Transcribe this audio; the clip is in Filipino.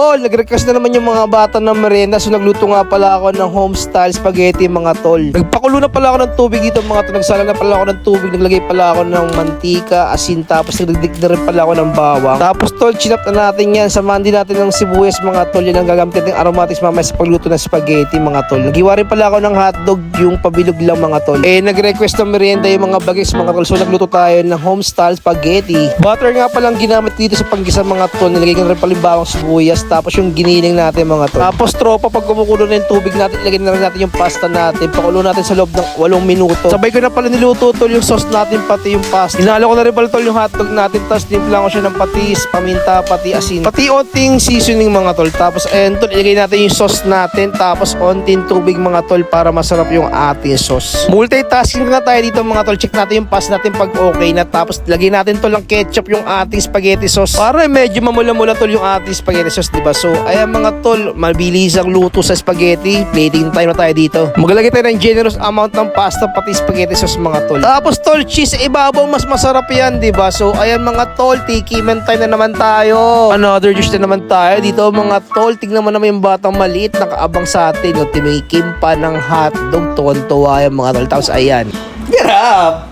tol, nag-request na naman yung mga bata ng merienda so nagluto nga pala ako ng home style spaghetti mga tol. Nagpakulo na pala ako ng tubig dito mga tol, nagsala na pala ako ng tubig, naglagay pala ako ng mantika, asin, tapos nagdigdig na rin pala ako ng bawang. Tapos tol, chinap na natin yan, samahan din natin ng sibuyas mga tol, yan ang gagamit natin aromatics mamaya sa pagluto ng spaghetti mga tol. Nagiwa rin pala ako ng hotdog, yung pabilog lang mga tol. Eh, nag-request ng merienda yung mga bagets mga tol, so nagluto tayo ng home style spaghetti. Butter nga palang ginamit dito sa panggisa mga tol, nilagay ko rin pala yung bawang sibuyas, tapos yung giniling natin mga tol. Tapos tropa, pag kumukulo na yung tubig natin, ilagay na rin natin yung pasta natin, pakulo natin sa loob ng 8 minuto. Sabay ko na pala niluto tol yung sauce natin, pati yung pasta. Hinalo ko na rin pala tol yung hotdog natin, tapos timpla ko siya ng patis, paminta, pati asin. Pati onting seasoning mga tol. Tapos ayan tol, ilagay natin yung sauce natin, tapos onting tubig mga tol para masarap yung ating sauce. Multitasking nga tayo dito mga tol. Check natin yung pasta natin pag okay na. Tapos lagay natin tol ng ketchup yung ating spaghetti sauce. Para medyo mamula-mula tol yung ating spaghetti sauce, di ba? So, ayan mga tol, mabilis ang luto sa spaghetti. Plating time na tayo dito. Maglalagay tayo ng generous amount ng pasta pati spaghetti sauce mga tol. Tapos tol, cheese sa ibabaw mas masarap yan, di ba? So, ayan mga tol, tikiman time na naman tayo. Another dish na naman tayo. Dito mga tol, tignan mo naman yung batang maliit nakaabang sa atin. Yung timikim pa ng hotdog. Tuwan-tuwa yung mga tol. Tapos ayan. Get up!